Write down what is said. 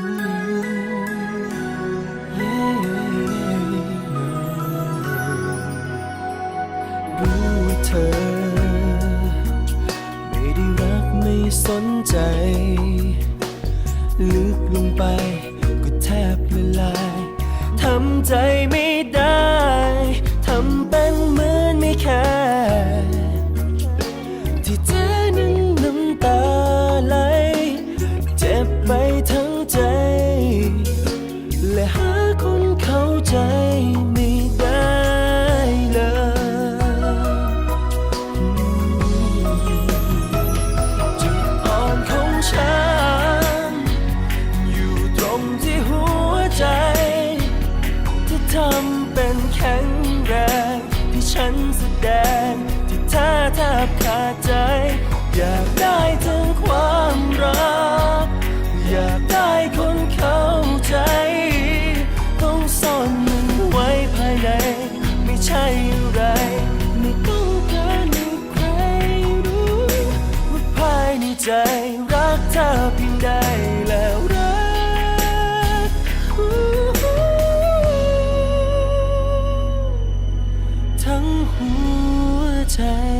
รู้ว่าเธอ ไม่ได้รักไม่สนใจ ลึกลงไปก็แทบละลาย ทำใจไม่ได้ แข็งแรงที่ฉันแสดง ที่ท่าแทบขาดใจ อยากได้ถึงความรัก อยากได้คนเข้าใจ ต้องซ่อนมันไว้ภายใน ไม่ใช่อะไรไม่ต้องการให้ใครรู้ว่าภายในใจรักเธอเพียงใด time.